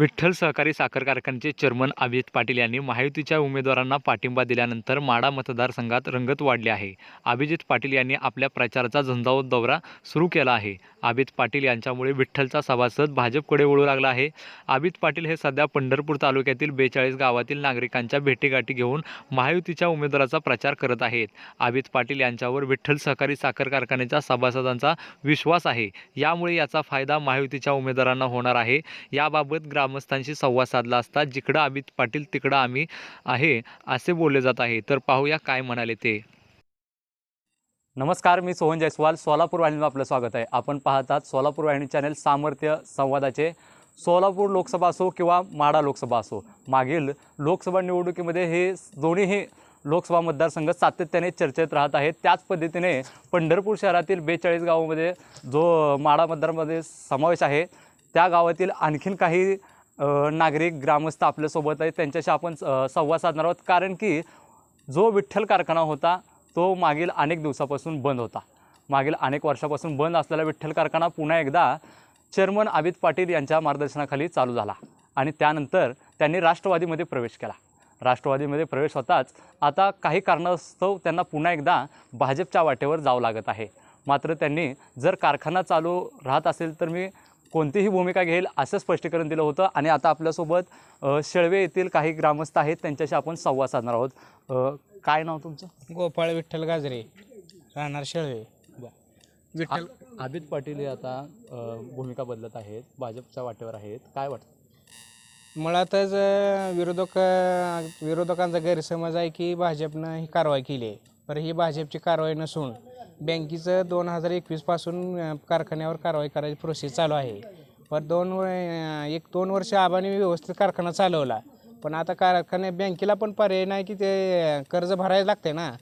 विठ्ठल सहकारी साखर कारखान्याचे चेअरमन अभिजित पाटील यांनी महायुतीच्या उमेदवारांना पाठिंबा दिल्यानंतर माडा मतदारसंघात रंगत वाढली आहे. अभिजित पाटील यांनी आपल्या प्रचाराचा झंझावत दौरा सुरू केला आहे. अभित पाटील यांच्यामुळे विठ्ठलचा सभासद भाजपकडे वळू लागला आहे. अभित पाटील हे सध्या पंढरपूर तालुक्यातील बेचाळीस गावातील नागरिकांच्या भेटीगाठी घेऊन महायुतीच्या उमेदवाराचा प्रचार करत आहेत. अभित पाटील यांच्यावर विठ्ठल सहकारी साखर कारखान्याच्या सभासदांचा विश्वास आहे. यामुळे याचा फायदा महायुतीच्या उमेदवारांना होणार आहे. याबाबत ग्रामस्थांशी संवाद साधला असता जिकडं अमित पाटील तिकडं आम्ही आहे असे बोलले जात आहे. तर पाहूया काय म्हणाले ते. नमस्कार मी सोहन जयस्वाल सोलापूर वाहिनीला आपलं स्वागत आहे. आपण पाहतात सोलापूर वाहिनी चॅनेल सामर्थ्य संवादाचे. सोलापूर लोकसभा असो किंवा माडा लोकसभा असो मागील लोकसभा निवडणुकीमध्ये हे दोन्हीही लोकसभा मतदारसंघ सातत्याने चर्चेत राहत आहेत. त्याच पद्धतीने पंढरपूर शहरातील बेचाळीस गावामध्ये जो माडा मतदारमध्ये समावेश आहे त्या गावातील आणखीन काही नागरिक ग्रामस्थ आपल्यासोबत आहेत. त्यांच्याशी आपण संवाद साधणार आहोत. कारण की जो विठ्ठल कारखाना होता तो मागील अनेक दिवसापासून बंद होता. मागील अनेक वर्षापासून बंद असलेला विठ्ठल कारखाना पुन्हा एकदा चेअरमन अमित पाटील यांच्या मार्गदर्शनाखाली चालू झाला आणि त्यानंतर त्यांनी राष्ट्रवादीमध्ये प्रवेश केला. राष्ट्रवादीमध्ये प्रवेश होताच आता काही कारणास्तव त्यांना पुन्हा एकदा भाजपच्या वाटेवर जावं लागत आहे. मात्र त्यांनी जर कारखाना चालू राहत असेल तर मी कोणतीही भूमिका घेईल असं स्पष्टीकरण दिलं होतं. आणि आता आपल्यासोबत शेळवे येथील काही ग्रामस्थ आहेत. त्यांच्याशी आपण संवाद साधणार आहोत. काय नाव तुमचं? गोपाळ विठ्ठल गाजरे राहणार शेळवे. विठ्ठल आबिद पाटील हे आता भूमिका बदलत आहेत. भाजपच्या वाटेवर आहेत. काय वाटतं? मुळातच विरोधक विरोधकांचा गैरसमज आहे की भाजपनं ही कारवाई केली आहे. तर ही भाजपची कारवाई नसून बँकेचं दोन हजार एकवीसपासून कारखान्यावर कारवाई करायची प्रोसेस चालू आहे. पर दोन व- एक दोन वर्ष आबाने व्यवस्थित कारखाना चालवला. पण आता कारखान्या बँकेला पण पर्याय नाही की ते कर्ज भरायला लागते ना.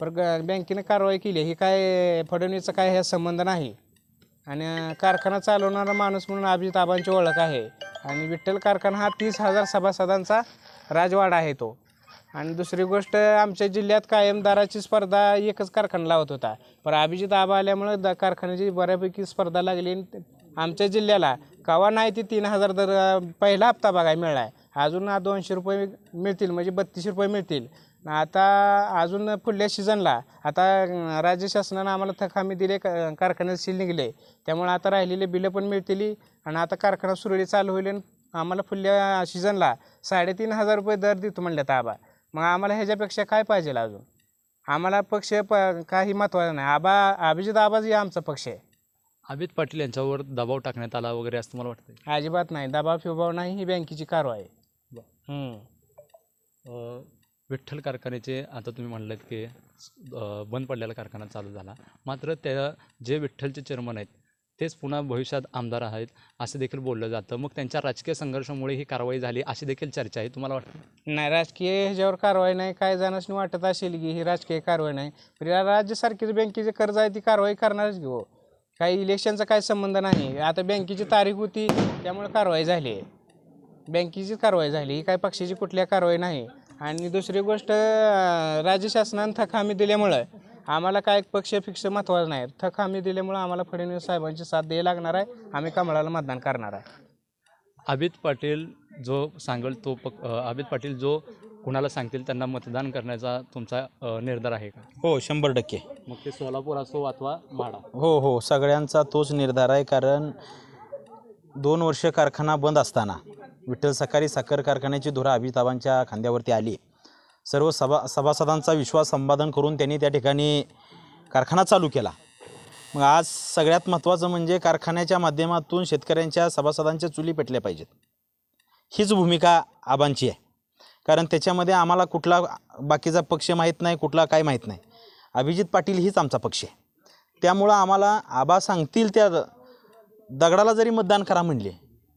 पर ग- बँकेने कारवाई केली ही काय फडणवीसचा काय ह्या संबंध नाही. आणि कारखाना चालवणारा माणूस म्हणून अभिजित आबांची ओळख आहे. आणि विठ्ठल कारखाना हा तीस हजार सभासदांचा राजवाडा आहे तो. आणि दुसरी गोष्ट आमच्या जिल्ह्यात कायमदाराची स्पर्धा एकच कारखाना लावत होता. पण अभिजित आबा आल्यामुळं द कारखान्याची बऱ्यापैकी स्पर्धा लागली आणि आमच्या जिल्ह्याला कवा नाही ती तीन हजार दर पहिला हप्ता बघायला मिळाला आहे अजून दोनशे रुपये मिळतील म्हणजे बत्तीसशे रुपये मिळतील. आता अजून पुढल्या सीझनला आता राज्य शासनानं आम्हाला थक हमी दिले क- कारखान्यात सील निघले. त्यामुळे आता राहिलेले बिलं पण मिळतील आणि आता कारखाना सुरळीत चालू होईल आणि आम्हाला पुढल्या सीझनला साडेतीन हजार रुपये दर देतो म्हणल्यात आबा. मग आम्हाला ह्याच्यापेक्षा काय पाहिजे अजून? आम्हाला पक्ष प काही महत्त्वाचं नाही. आबा अभिजित आबाज आमचा पक्ष आहे. अमित पाटील यांच्यावर दबाव टाकण्यात आला वगैरे असं मला वाटतं अजिबात नाही. दबाव फिबाव नाही. ही बँकेची कारवाई आहे. बरं. हम्म. अ, विठ्ठल कारखान्याचे आता तुम्ही म्हणलात की अ, बंद पडलेला कारखाना चालू झाला. मात्र त्या जे विठ्ठलचे चेअरमन आहेत तेच पुन्हा भविष्यात आमदार आहेत असं देखील बोललं जातं. मग त्यांच्या राजकीय संघर्षामुळे ही कारवाई झाली अशी देखील चर्चा आहे. तुम्हाला वाटतं? नाही राजकीय ह्याच्यावर कारवाई नाही. काय जणांनी वाटत असेल की ही राजकीय कारवाई नाही. पण राज्य सारखीच बँकेचे कर्ज आहे ती कारवाई करणारच घेऊ हो. काही इलेक्शनचा काय संबंध नाही. आता बँकेची तारीख होती त्यामुळे कारवाई झाली आहे. बँकेचीच कारवाई झाली ही काय पक्षाची कुठल्या कारवाई नाही. आणि दुसरी गोष्ट राज्य शासनानं थकामी दिल्यामुळं आम्हाला काय पक्ष फिक्ष महत्त्वाचं नाही. थक हमी दिल्यामुळं आम्हाला फडणवीस साहेबांची साथ द्यायला लागणार आहे. आम्ही कमळाला मतदान करणार आहे. अमित पाटील जो सांगेल तो पक अमित पाटील जो कुणाला सांगतील त्यांना मतदान करण्याचा तुमचा निर्धार आहे का? हो शंभर टक्के. मग ते सोलापूर असो अथवा माडा हो हो सगळ्यांचा तोच निर्धार आहे कारण दोन वर्ष कारखाना बंद असताना विठ्ठल सकाळी साखर कारखान्याची धुरा अभिताबांच्या खांद्यावरती आली. सर्व सभा सभासदांचा विश्वास संपादन करून त्यांनी त्या ठिकाणी कारखाना चालू केला. मग आज सगळ्यात महत्त्वाचं म्हणजे कारखान्याच्या माध्यमातून शेतकऱ्यांच्या सभासदांच्या चुली पेटल्या पाहिजेत. हीच भूमिका आबांची आहे. कारण त्याच्यामध्ये आम्हाला कुठला बाकीचा पक्ष माहीत नाही कुठला काय माहीत नाही. अभिजित पाटील हीच आमचा पक्ष आहे. त्यामुळं आम्हाला आबा सांगतील त्या दगडाला जरी मतदान करा म्हणले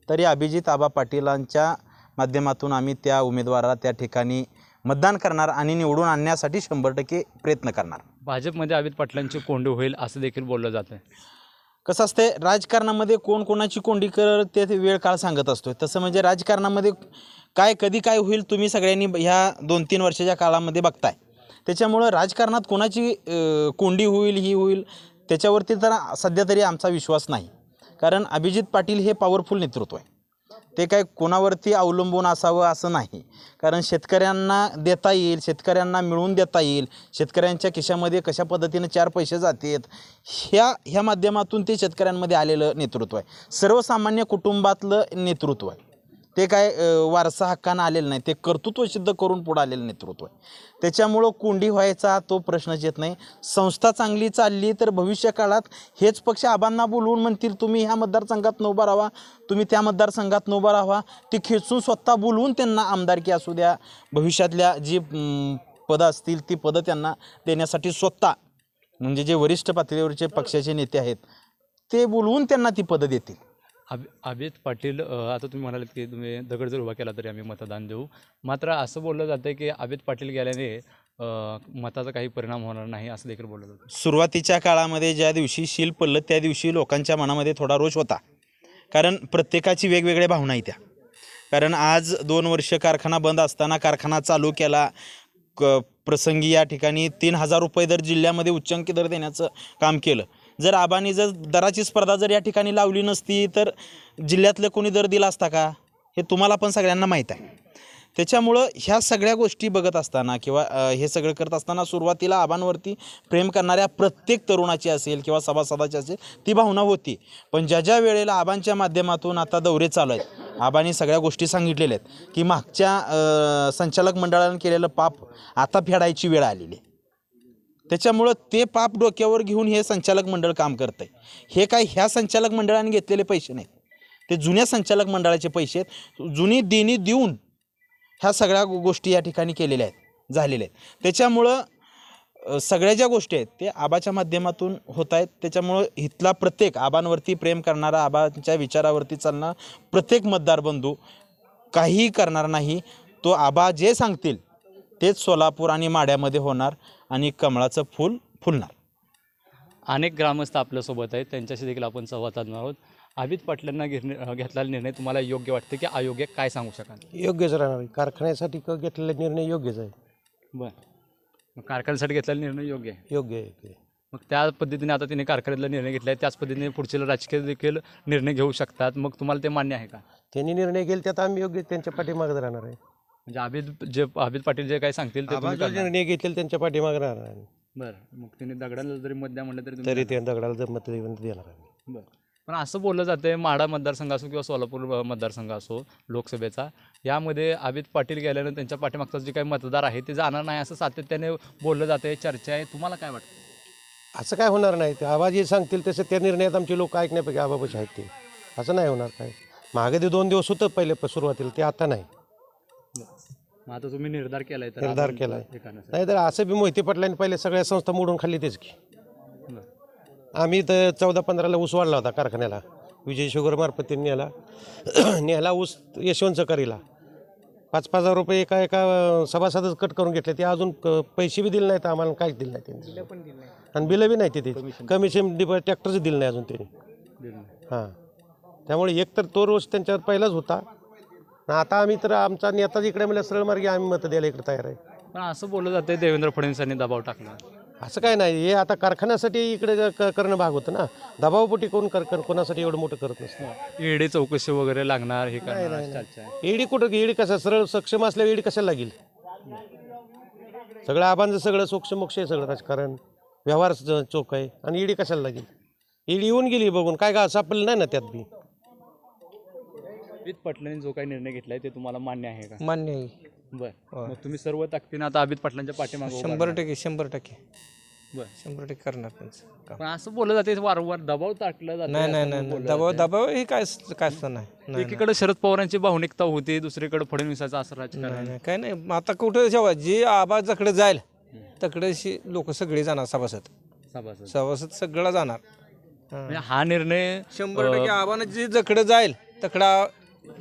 तरी अभिजित आबा पाटीलांच्या माध्यमातून आम्ही त्या उमेदवाराला त्या ठिकाणी मतदान करणार आणि निवडून आणण्यासाठी शंभर टक्के प्रयत्न करणार. भाजपमध्ये अमित पाटलांची कोंडी होईल असं देखील बोललं जातं कसं असते राजकारणामध्ये कोण कोणाची कोंडी कर ते वेळ काळ सांगत असतो तसं म्हणजे राजकारणामध्ये काय कधी काय होईल तुम्ही सगळ्यांनी ह्या दोन तीन वर्षाच्या काळामध्ये बघताय. त्याच्यामुळं राजकारणात कोणाची कोंडी होईल ही होईल त्याच्यावरती तर सध्या तरी आमचा विश्वास नाही. कारण अभिजित पाटील हे पॉवरफुल नेतृत्व आहे. ते काय कोणावरती अवलंबून असावं असं नाही. कारण शेतकऱ्यांना देता येईल शेतकऱ्यांना मिळवून देता येईल शेतकऱ्यांच्या खिशामध्ये कशा पद्धतीनं चार पैसे जातात ह्या ह्या माध्यमातून ते शेतकऱ्यांमध्ये आलेलं नेतृत्व आहे. सर्वसामान्य कुटुंबातलं नेतृत्व आहे. ते काय वारसा हक्कानं आलेलं नाही. ते कर्तृत्व सिद्ध करून पुढं आलेलं नेतृत्व आहे. त्याच्यामुळं कोंडी व्हायचा तो प्रश्नच येत नाही. संस्था चांगली चालली तर भविष्यकाळात हेच पक्ष आबांना बोलवून म्हणतील तुम्ही ह्या मतदारसंघात उभा राहा. तुम्ही त्या मतदारसंघात उभा राहा. ती खेचून स्वतः बोलवून त्यांना आमदारकी असू द्या. भविष्यातल्या जी पदं असतील ती पदं त्यांना देण्यासाठी स्वतः म्हणजे जे वरिष्ठ पातळीवरचे पक्षाचे नेते आहेत ते बोलवून त्यांना ती पदं देतील. अभि अभित पाटील आता तुम्ही म्हणालात की तुम्ही दगड जर उभा केला तरी आम्ही मतदान देऊ. मात्र असं बोललं जातं की अभित पाटील गेल्याने मताचा काही परिणाम होणार नाही असं देखील बोललं जातं सुरुवातीच्या काळामध्ये ज्या दिवशी शील पडलं त्या दिवशी लोकांच्या मनामध्ये थोडा रोष होता. कारण प्रत्येकाची वेगवेगळ्या भावना आहेत त्या. कारण आज दोन वर्ष कारखाना बंद असताना कारखाना चालू केला. क प्रसंगी या ठिकाणी तीन हजार रुपये दर जिल्ह्यामध्ये उच्चांकी दर देण्याचं काम केलं. जर आबांनी जर दराची स्पर्धा जर या ठिकाणी लावली नसती तर जिल्ह्यातलं कोणी दर दिला असता का? हे तुम्हाला पण सगळ्यांना माहीत आहे. त्याच्यामुळं ह्या सगळ्या गोष्टी बघत असताना किंवा हे सगळं करत असताना सुरुवातीला आबांवरती प्रेम करणाऱ्या प्रत्येक तरुणाची असेल किंवा सभासदाची असेल ती भावना होती. पण ज्या ज्या वेळेला आबांच्या माध्यमातून आता दौरे चालू आहेत आबांनी सगळ्या गोष्टी सांगितलेल्या आहेत की मागच्या संचालक मंडळानं केलेलं पाप आता फेडायची वेळ आलेली आहे. त्याच्यामुळं ते पाप डोक्यावर घेऊन हे संचालक मंडळ काम करतं आहे हे काय ह्या संचालक मंडळाने घेतलेले पैसे नाहीत. ते जुन्या संचालक मंडळाचे पैसे आहेत. जुनी देणी देऊन ह्या सगळ्या गोष्टी या ठिकाणी केलेल्या आहेत झालेल्या आहेत. त्याच्यामुळं सगळ्या ज्या गोष्टी आहेत ते आबाच्या माध्यमातून होत आहेत. त्याच्यामुळं इथला प्रत्येक आबांवरती प्रेम करणारा आबांच्या विचारावरती चालणारा प्रत्येक मतदार बंधू काहीही करणार नाही. तो आबा जे सांगतील तेच सोलापूर आणि माड्यामध्ये होणार आणि कमळाचं फूल फुलणार. अनेक ग्रामस्थ आपल्यासोबत आहेत. त्यांच्याशी देखील आपण संवाद साधणार आहोत. अभित पाटलांना घेणे घेतलेला निर्णय तुम्हाला योग्य वाटते की अयोग्य काय सांगू शकाल? योग्यच राहणार. आहे. कारखान्यासाठी क- घेतलेला निर्णय योग्यच आहे. बरं. मग कारखान्यासाठी घेतलेला निर्णय योग्य आहे? योग्य आहे योग्य आहे. मग त्या पद्धतीने आता तिने कारखान्यातला निर्णय घेतला आहे त्याच पद्धतीने पुढचे राजकीय देखील निर्णय घेऊ शकतात. मग तुम्हाला ते मान्य आहे का? त्यांनी निर्णय घेईल त्यात आम्ही योग्य त्यांच्या पाठीमागे राहणार आहे. म्हणजे अभित जे अभित पाटील जे काही सांगतील ते आबा तुम्ही जो करणार. निर्णय घेतील त्यांच्या पाठीमागे राहणार बरं मग तिने दगडाला जरी मत द्या म्हणलं तरी तुम्ही तरी. ते दगडाला जर मत देणार बरं. पण असं बोललं जातं आहे माढा मतदारसंघ असो किंवा सोलापूर अ, मतदारसंघ असो लोकसभेचा यामध्ये अभित पाटील गेल्यानं त्यांच्या पाठीमागचा जे काही मतदार आहे ते जाणार नाही असं सातत्याने बोललं जाते चर्चा आहे. तुम्हाला काय वाटतं? असं काय होणार नाही. ते आबा जे सांगतील तसं त्या निर्णयात आमचे लोक ऐकण्यापैकी आबापाशी आहेत ते. असं नाही होणार काय. मागे ते दोन दिवस होतं पहिले प- सुरुवातीला ते आता नाही. मग आता तुम्ही निर्धार केलाय तर निर्धार आपण केलाय. हे करण्यासाठी. नाही तर असं बी मोहिते पाटलांनी पहिले सगळ्या संस्था मोडून खाल्ली तेच की. बरं. आम्ही तर चौदा पंधराला ऊस वाढला होता कारखान्याला. विजय शुगर मार्फत त्यांनी नेला. नेला ऊस यशवंत चकारीला पाच पाच हजार रुपये एका एका सभासदच कट करून घेतले. ते अजून क- पैसे बी दिले नाहीत आम्हाला काहीच दिलं नाही त्यांनी. आणि बिलं बी नाही ते कमिशन डिप ट्रॅक्टरचं दिलं नाही अजून त्यांनी. दिलं नाही. हां. त्यामुळे एक तर तो रोष त्यांच्यावर पहिलाच होता. आता आम्ही तर आमचा नेताच इकडे म्हणजे सरळ मार्गी आम्ही मतं द्यायला इकडे तयार आहे. पण असं बोललं जातं देवेंद्र फडणवीसांनी दबाव टाकला. असं काय नाही हे आता कारखान्यासाठी इकडे क- करणं भाग होतं ना. दबावपोटी कोण कर कर- कोणासाठी एवढं मोठं करत नसतं. ईडी चौकशी वगैरे लागणार हे करणार अशी चर्चा आहे ईडी कुठं ईडी कसं सरळ सक्षम असल्यावर ईडी कशाला लागेल? सगळं आबांचं सगळं सोक्ष मोक्ष आहे सगळं राजकारण. व्यवहार च- चोख आहे. आणि ईडी कशाला लागेल? ईडी येऊन गेली बघून काय का सापडलं नाही ना त्यात बी? अभित पाटलांनी जो काही निर्णय घेतलाय ते तुम्हाला मान्य आहे का? मान्य आहे. बरं. मग तुम्ही सर्व ताकदीनं आता अभित पाटलांच्या पाठीमागे शंभर टक्के शंभर टक्के. बरं. शंभर टक्के करणार त्यांचं काम. पण असं बोललं जाते वारंवार दबाव टाकला जातो नाही नाही नाही दबाव. दबाव हे काय काय असतं नाही. नाही एकीकडे शरद पवारांची भावनिकता होती दुसरीकडे फडणवीसाचं असं राजकारण. नाही, नाही, काय नाही. आता कुठं जेव्हा जे आबाजाकडे जाईल तकडे लोक सगळे जाणार सभासद. सभासद. सभासद सगळं जाणार. हां. म्हणजे हा निर्णय शंभर टक्के आबानं जे जकडे जाईल तकडा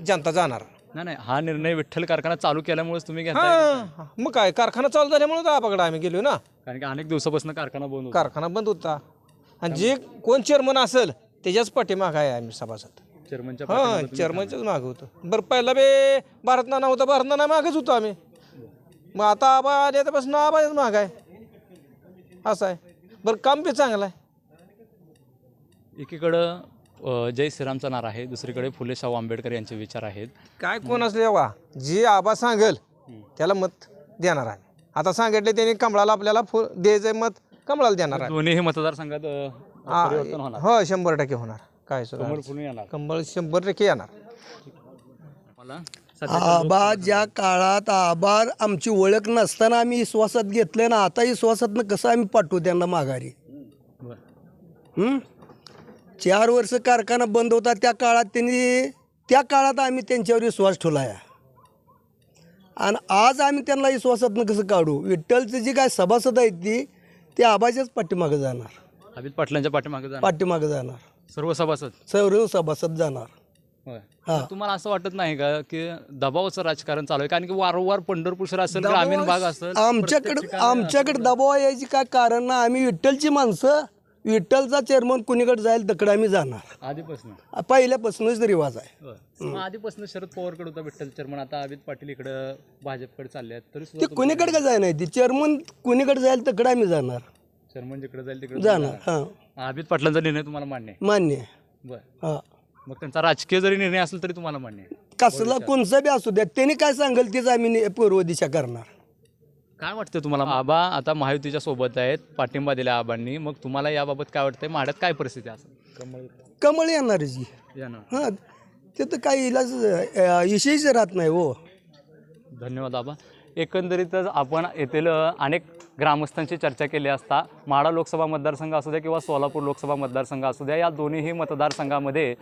जनता जाणार. नाही नाही हा निर्णय विठ्ठल कारखाना चालू केल्यामुळेच तुम्ही घेताय हा मग काय कारखाना चालू झाल्यामुळे तर आम्ही गेलो ना. कारण की अनेक दिवसापासून कारखाना बंद होता. कारखाना बंद होता. आणि जे कोण चेअरमन असेल त्याच्याच पाठीमाग आहे आम्ही सभासद. चेअरमनच्या हा चेअरमनच्याच माग होतो. बरं पहिला बे भारत नाना होता भारत नाना मागच होतो आम्ही. मग आता आबा आले त्यापासून आबाच माग आहे. असं आहे. बरं काम बी चांगलं आहे. एकीकडं अ, जय श्रीरामचा नारा आहे. दुसरीकडे फुले शाहू आंबेडकर यांचे विचार आहेत. काय कोण असले वा जे आबा सांगेल त्याला मत देणार आहे. आता सांगितले त्यांनी कमळाला आपल्याला फु द्यायचं मत कमळाला देणार आहे. दोन्ही मतदारसंघात अ, आ, परिवर्तन होणार. हो शंभर टक्के होणार. काय सुद्धा कमळ फुलून येणार. कंबळ शंभर टक्के येणार. मला आबा ज्या काळात आबार आमची ओळख नसताना आम्ही विश्वासात घेतलं ना आता विश्वासातनं कसं आम्ही पाठवू त्यांना माघारी? बरं. हं? चार वर्ष कारखाना बंद होता त्या काळात त्यांनी त्या काळात आम्ही त्यांच्यावर विश्वास ठेवला आहे आणि आज आम्ही त्यांना विश्वासातनं कसं काढू? विठ्ठलचं जी काय सभासद आहेत ती ते आबाच्याच पाठीमागं जाणार. अभित पाटलांच्या पाठीमागे जाणार. पाठीमागं जाणार. सर्व सभासद? सर्व सभासद जाणार. होय. हा. तुम्हाला असं वाटत नाही का की दबावाचं राजकारण चालू आहे? कारण की वारंवार पंढरपूर शहर असेल ग्रामीण भाग असेल आमच्याकडे आमच्याकडे दबाव यायची काय कारण ना आम्ही विठ्ठलची माणसं विठ्ठलचा चेअरमन कुणीकडे जाईल तिकडे आम्ही जाणार. आधीपासून. पहिल्यापासूनच रिवाज आहे. मग आधीपासून शरद पवारकडे होता विठ्ठल चर्मन आता अमित पाटील इकडं भाजपकडे चालले आहेत तरी ते सुद्धा कुणीकडे का जाय नाही ती चेअरमन कुणीकडे जाईल तिकडे आम्ही जाणार. चर्मन जिकडे जाईल तिकडे जाणार हां. अमित पाटलांचा निर्णय तुम्हाला मान्य आहे? मान्य आहे. बरं. हां. मग त्यांचा राजकीय जरी निर्णय असेल तरी तुम्हाला मान्य आहे. कसला कोणचा बी असू द्या त्यांनी काय सांगेल तेच आम्ही नि- पूर्व दिशा करणार. काय वाटतं तुम्हाला? आबा आता महायुतीच्या सोबत आहेत पाठिंबा दिला आबांनी. मग तुम्हाला याबाबत काय वाटतंय? माड्यात काय परिस्थिती असेल कमळ. कमळ येणार जी. यानं हां ते तर काही इलाज विषयीच राहत नाही हो. धन्यवाद आबा. एकंदरीतच आपण येथील अनेक ग्रामस्थांची चर्चा केली असता माडा लोकसभा मतदारसंघ असू द्या किंवा सोलापूर लोकसभा मतदारसंघ असू द्या या दोन्हीही मतदारसंघामध्ये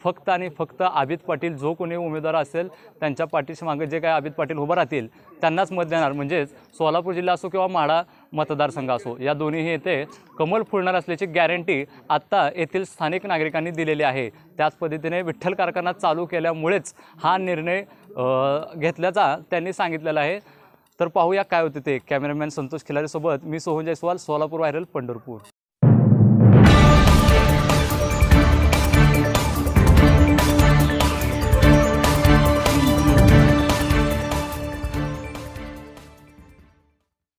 फक्त आणि फक्त आबित पाटील जो कोणी उमेदवार असेल त्यांच्या पाठीशी मागे जे काय आबित पाटील उभं राहतील त्यांनाच मत देणार. म्हणजेच सोलापूर जिल्हा असो किंवा माडा मतदारसंघ असो या दोन्हीही येथे कमल फुलणार असल्याची गॅरंटी आत्ता येथील स्थानिक नागरिकांनी दिलेली आहे. त्याच पद्धतीने विठ्ठल कारखाना चालू केल्यामुळेच हा निर्णय घेतल्याचा त्यांनी सांगितलेला आहे. तर पाहूया काय होते ते. कॅमेरामॅन संतोष खिलारीसोबत मी सोहन जयस्वाल सोलापूर व्हायरल पंढरपूर.